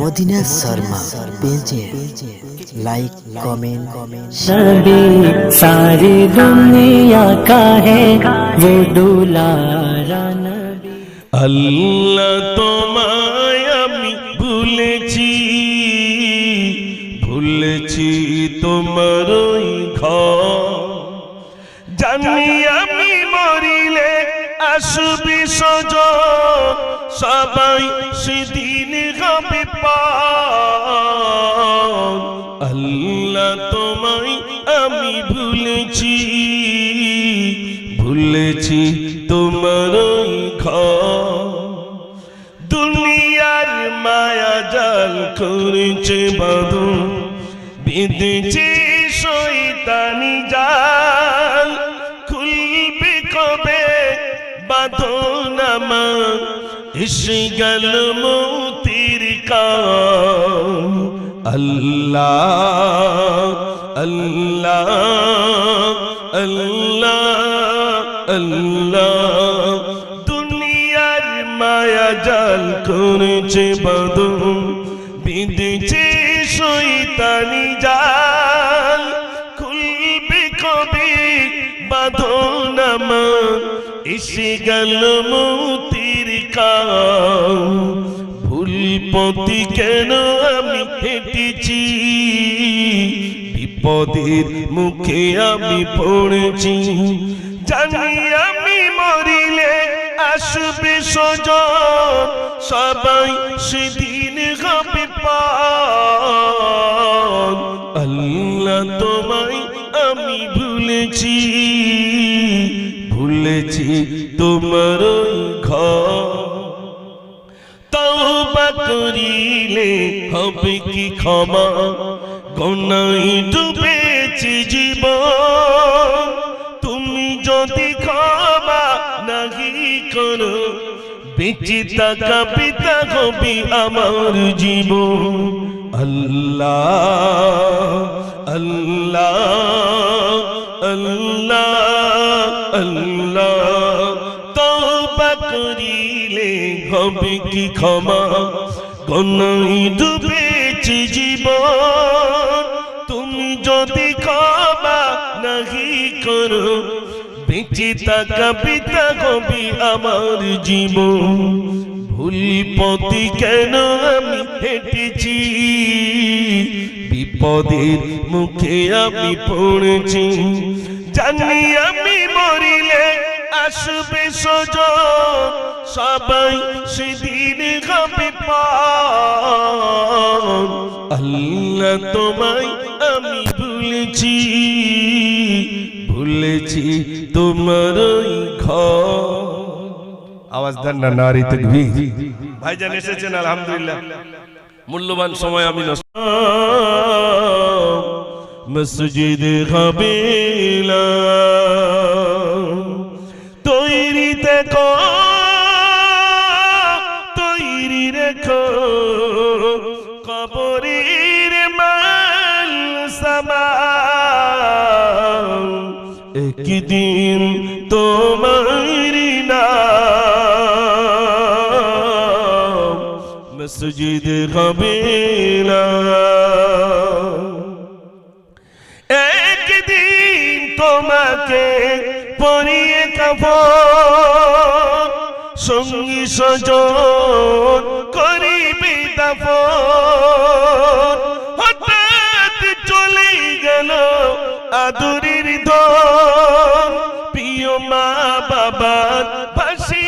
Medina Sharma পেজে like comment नबी सारी दुनिया का है वो दुलारा नबी আল্লাহ তোমায় আমি ভুলেছি ভুলেছি তোমার ওই ঘর জানি আমি মরিলে আসবি সজ সবাই সেদিন হবে আল্লাহ তোমায় আমি ভুলেছি ভুলেছি তোমার দুনিয়ার মায়া জাল করেছে বাঁধন, বেঁধেছে শৈতানি জাল। এসে গেল মতির আল্লাহ আল্লাহ আল্লাহ আল্লাহ। দুনিয়ার মায়া জাল করেছে বাঁধন বিঁধেছে শৈতানি জাল। খুলবে কবে বাঁধন আমার এসে গেল মতির কাম ভুল পথে কেন আমি হেঁটেছি? বিপদের মুখে আমি পড়েছি। জানি আমি মরিলে আসবে সজ সবাই সেদিন হবে পান আল্লাহ তোমায় আমি ভুলেছি। ভুলেছি তোমার ঘর। করিলে হবে কি ক্ষমা? গনাই ডুবেছে জীবন। তুমি যদি ক্ষমা নাহি করো, বেঁচে থাকা পিতা হবি আমার জীবন। আল্লাহ আল্লাহ আল্লাহ আল্লাহ। হবে কি ক্ষমা? গনাই ডুবেছে জীবন। তুমি যদি ক্ষমা নাহি করো, বেঁচে থাকা পিতা কবি আমার জীবন। ভুল পথে কেন আমি হেঁটেছি? বিপদের মুখে আমি পড়েছি। জানি আমি আসবে সজ সবাই সেদিন হবে আল্লাহ তোমায় আমি ভুলেছি ভুলেছি তোমার ঘর। আওয়াজ দেন না নারী তকবীর। ভাইজান এসেছেন আলহামদুলিল্লাহ। মূল্যবান সময় আমি মসজিদ হাবিলা। তৈরি দেখো তৈরি রেখো, কবরের মাল সামান একদিন তোমার নাম মসজিদ কবিলা একদিন তোমাকে পরিয়ে কাপড় সঙ্গী সজন করিবে দাফন। চলে গেল আদুরির ধন। প্রিয় মা বাবার পাশি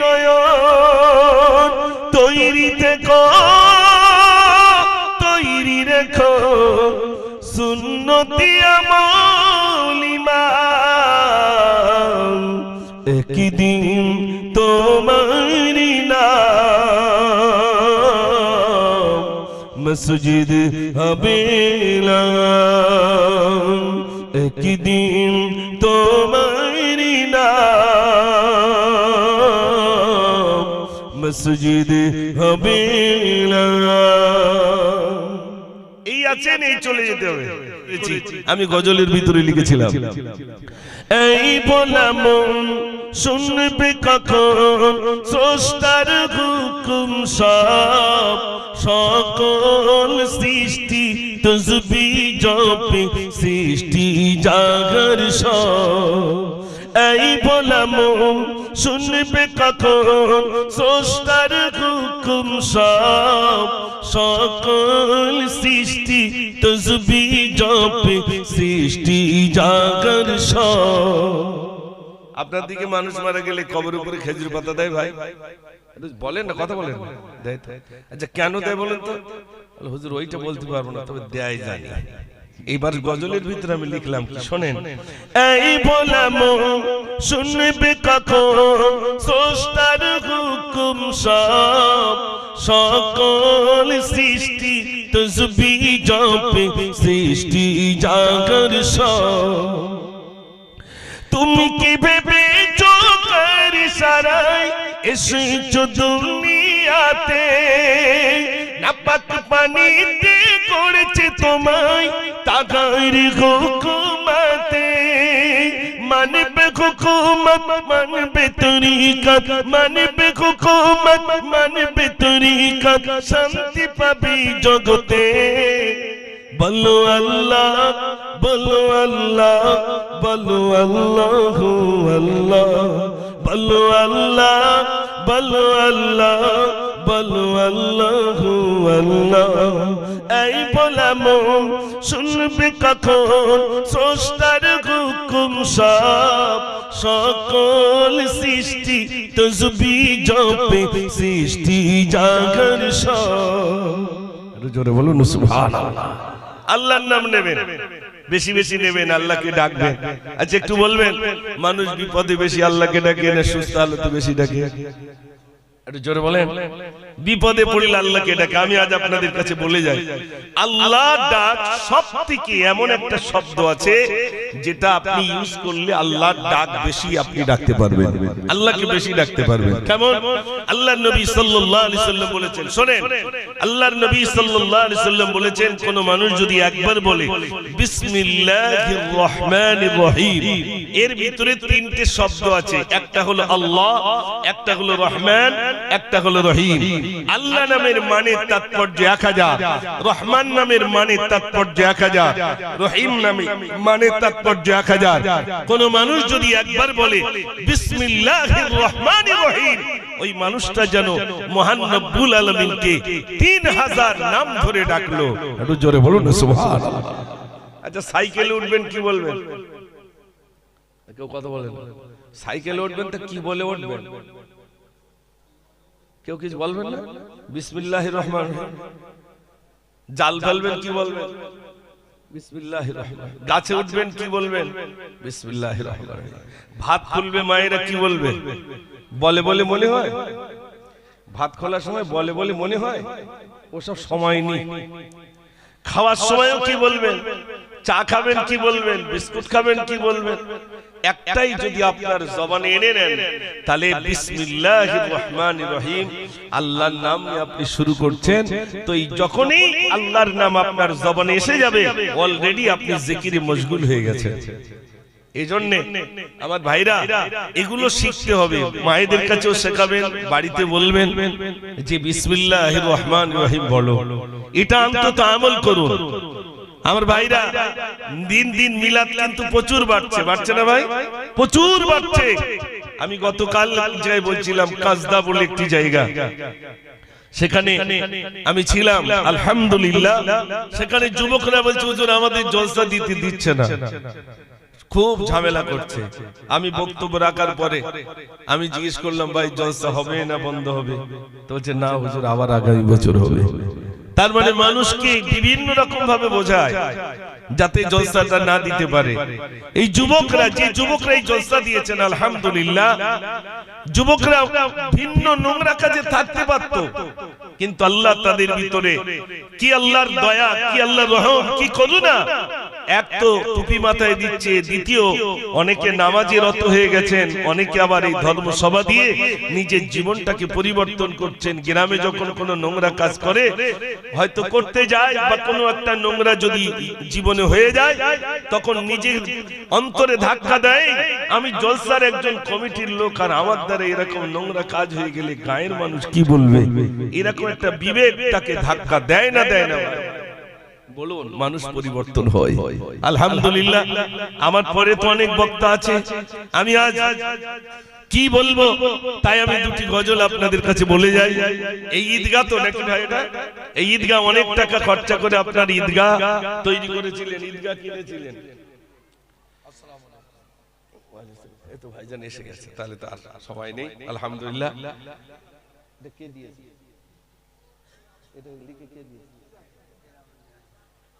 নয়ন। তৈরি থেকো তৈরি রেখো। সুন্নতি আমলিমা একদিন মসজিদ হবেলা। একদিন তোমার নাম মসজিদ হবেলা। এই আছেন এই চলে যেতে হবে। আমি গজলের ভিতরে লিখেছিলাম। এই বলাম শুনবে কখন? স্রষ্টার হুকুম সব, সকল সৃষ্টি তসবি জপে, সৃষ্টি জাগর সব। এই বলাম শুনবে কখন? স্রষ্টার হুকুম সব, সকল সৃষ্টি তসবি জপে, সৃষ্টি জাগর সব। আপনার দিকে মানুষ মারা গেলে কবর উপরে খেজুর পাতা দেয় ভাই। বলেন না কথা বলেন দেয় আচ্ছা কেন দেয় বলেন তো? হুজুর ওইটা বলতে পারব না তবে দেয় জানি। এইবার গজলের ভিতরে আমি লিখলাম কি শোনেন। এই বলাম শুনবে কখন? স্রষ্টার হুকুম সব সকল সৃষ্টি তসবি জপে সৃষ্টি জাগর সব। তুমি কি ভেবে চোখের সারাই? এসেছ দুনিয়াতে। নাপাক পানিতে করেছে তোমায় তাগার হুকুমাতে। মানবে হুকুমত, মানবে তরিকত, মানবে হুকুমত, মানবে তরিকত। শান্তি পাবি জগতে। বলো আল্লাহ বলো আল্লাহ বলো আল্লাহ আল্লাহ। বলো আল্লাহ বলো আল্লাহ বলো আল্লাহ আল্লাহ। এই বলাম শুনবে কখন? স্রষ্টার হুকুম সব, সকল সৃষ্টি তসবি জপে, সৃষ্টি জাগর সব। জোরে বলুন, সুবহানাল্লাহ। আল্লাহর নাম নেবেন। বেশি বেশি নেবেন, আল্লাহকে ডাকবেন। আচ্ছা একটু বলবেন, মানুষ বিপদে বেশি আল্লাহকে ডাকে না, সুস্থ আলোতে বেশি ডাকে? একটু জোরে বলেন। বিপদে পড়লে আল্লাহকে ডাকে আমি আজ আপনাদের কাছে বলে যাই। আল্লাহ ডাক সব থেকে এমন একটা শব্দ আছে যেটা আপনি ইউজ করলে আল্লাহ ডাক বেশি আপনি ডাকতে পারবেন। আল্লাহকে বেশি ডাকতে পারবেন। কেমন? আল্লাহর নবী সাল্লাল্লাহু আলাইহি সাল্লাম বলেছেন শুনেন আল্লাহর নবী সাল্লাল্লাহু আলাইহি সাল্লাম বলেছেন কোন মানুষ যদি একবার বলে বিসমিল্লাহির রহমানির রহিম এর ভিতরে তিনটে শব্দ আছে। একটা হলো আল্লাহ একটা হলো রহমান একটা হলো রহিম। আল্লাহ নামের মানে তাৎপর্য এক হাজার। রহমান নামের মানে তাৎপর্য এক হাজার। রহিম নামে মানে তাৎপর্য এক হাজার। কোন মানুষ যদি একবার বলে ওই মানুষটা যেন মহান রব্বুল আলমিনকে তিন হাজার নাম ধরে ডাকলো। একটু জোরে বলুন আচ্ছা সাইকেলে উঠবেন কি বলবেন? কেউ কথা বলেন সাইকেলে উঠবেন তো কি বলে উঠবেন? কেউ কিছু বলবেন না? বিসমিল্লাহির রহমান। জাল ফেলবেন কি বলবেন? গাছে উঠবেন কি বলবেন? বিসমিল্লাহির রহমান। ভাত খুলবে মায়েরা কি বলবে? বলে বলে মনে হয়? ভাত খোলার সময় বলে বলে মনে হয়? ওসব সময় নেই। খাওয়ার সময়ও কি বলবেন? চা খাবেন কি বলবেন? বিস্কুট খাবেন কি বলবেন? একটাই যদি আপনার জবানে এনে নেন, তাহলে বিসমিল্লাহির রহমান রহিম, আল্লাহর নাম আপনি শুরু করছেন। তো এই যখনই আল্লাহর নাম আপনার জবানে এসে যাবে অলরেডি আপনি জিকিরে মশগুল হয়ে গেছেন। এই জন্যে আমার ভাইরা, এগুলো শিখতে হবে। মায়েদের কাছেও শেখাবেন, বাড়িতে বলবেন যে বিসমিল্লাহ রহমান রহিম বলো। এটা অন্তত আমল করুন। আমার ভাইরা, দিন দিন মিলাদ কিন্তু প্রচুর বাড়ছে। বাড়ছে না ভাই? প্রচুর বাড়ছে। আমি গতকাল জায়গায় বলছিলাম, কাজদা বলে একটি জায়গা। সেখানে আমি ছিলাম, আলহামদুলিল্লাহ। সেখানে যুবকরা বলছে, হুজুর, আমাদের জলসা দিতে দিচ্ছে না। খুব ঝামেলা করছে। আমি বক্তব্য রাখার পরে আমি জিজ্ঞেস করলাম, ভাই, জলসা হবে না বন্ধ হবে? তো বলছে, না হুজুর, আবার আগামী বছর হবে। তার মানে মানুষকে বিভিন্ন রকম ভাবে বোঝায় যাতে জলসাটা না দিতে পারে। এই যুবকরা যে যুবকরা এই জলসা দিয়েছেন আলহামদুলিল্লাহ। যুবকরা ভিন্ন নোংরা কাজে থাকতে পারত। কিন্তু আল্লাহ তাদের ভিতরে কি আল্লাহর দয়া কি আল্লাহর রহম কি করুণা? এক তো টুপি মাথায় দিচ্ছে, দ্বিতীয়, অনেকে নামাজে রত হয়ে গেছেন, অনেকে আবার এই ধর্মসভা দিয়ে নিজের জীবনটাকে পরিবর্তন করছেন। গ্রামে যখন কোনো নোংরা কাজ করে, হয়তো করতে যায় বা কোনো একটা নোংরা যদি জীবনে হয়ে যায়, তখন নিজের অন্তরে ধাক্কা দেয়। আমি জলসার একজন কমিটির লোক আর আমার দ্বারা এরকম নোংরা কাজ হয়ে গেলে গায়ের মানুষ কি বলবে? এরকম একটা বিবেক তাকে ধাক্কা দেয় না দেয় না। বলুন মানুষ পরিবর্তন হয়। আলহামদুলিল্লাহ আমার পরে তো অনেক বক্তা আছে। আমি আজ কি বলব? তাই আমি দুটি গজল আপনাদের কাছে বলে যাই। এই ঈদগাহ তো নাকি ভাই এটা? এই ঈদগাহ অনেক টাকা খরচা করে আপনার ঈদগাহ তৈরি করেছিলেন ঈদগাহ কিনেছিলেন। তো ভাইজান এসে গেছে তাহলে তো আর সবাই নেই। আলহামদুলিল্লাহ। এটা কে দিয়েছে? এটা লিখে কে দিয়েছে?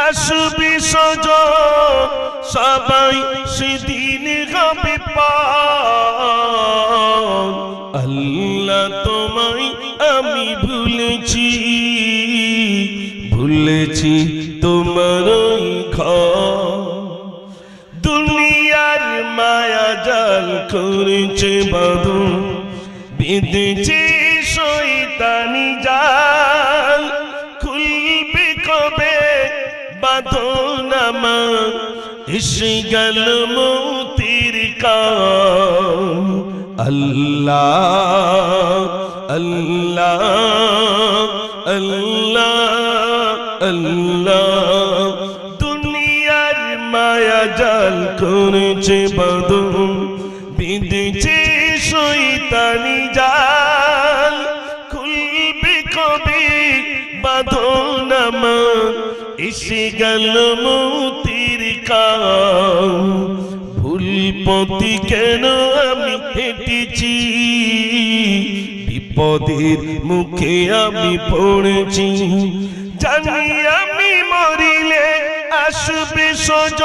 আসবি সজ, সবাই সেদিন হবে পার আল্লাহ তোমায় আমি ভুলেছি ভুলেছি তোমার দুনিয়ার মায়া জাল করেছে বাঁধন, বেঁধেছে এসে গেল মৌতির আল্লাহ আল্লাহ আল্লাহ আল্লাহ। দুনিয়ার মায়া জাল করেছে বাঁধন বিঁধেছে শৈতানি জাল। খুলবে কবে বাঁধন আমার এসে গেল মৌতির কাম ভুল পথে কেন আমি হেঁটেছি? বিপদের মুখে আমি পড়েছি। জানি আমি মরিলে আসবে সজ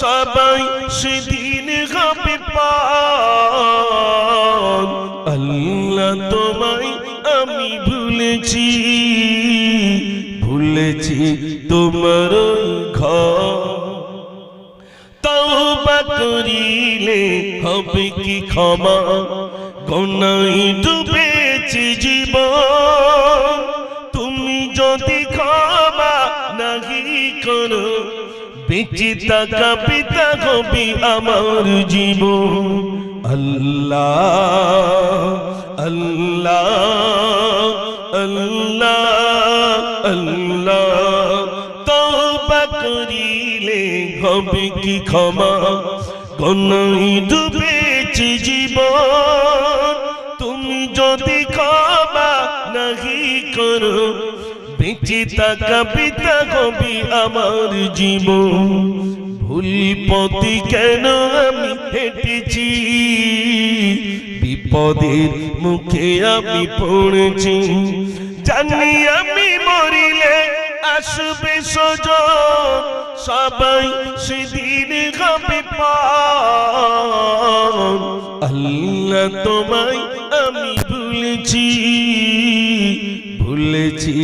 সবাই সেদিন হবে পান। আল্লাহ তোমায় আমি ভুলেছি। ভুলেছি তোমার ঘর। করিলে হবে কি ক্ষমা? গনাই ডুবেছে জীবন। তুমি যদি ক্ষমা নাহি করো, বেঁচে থাকা পিতা হবি আমার জীবন। আল্লাহ আল্লাহ আল্লাহ আল্লাহ। হবে কি ক্ষমা? গনাই ডুবেছে জীবন। তুমি যদি ক্ষমা নাহি করো, বেঁচে থাকা পিতা কবি আমার জীবন। ভুল পথে কেন আমি হেঁটেছি? বিপদের মুখে আমি পড়েছি। জানি আমি মরিলে আসবে সজ সবাই সেদিন হবে পান আল্লাহ তোমায় আমি ভুলেছি ভুলেছি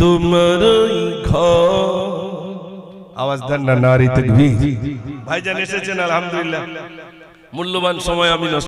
তোমার ঘর। আওয়াজ দেন না নারী ভাইজান এসেছেন আলহামদুলিল্লাহ। মূল্যবান সময় আমি নষ্ট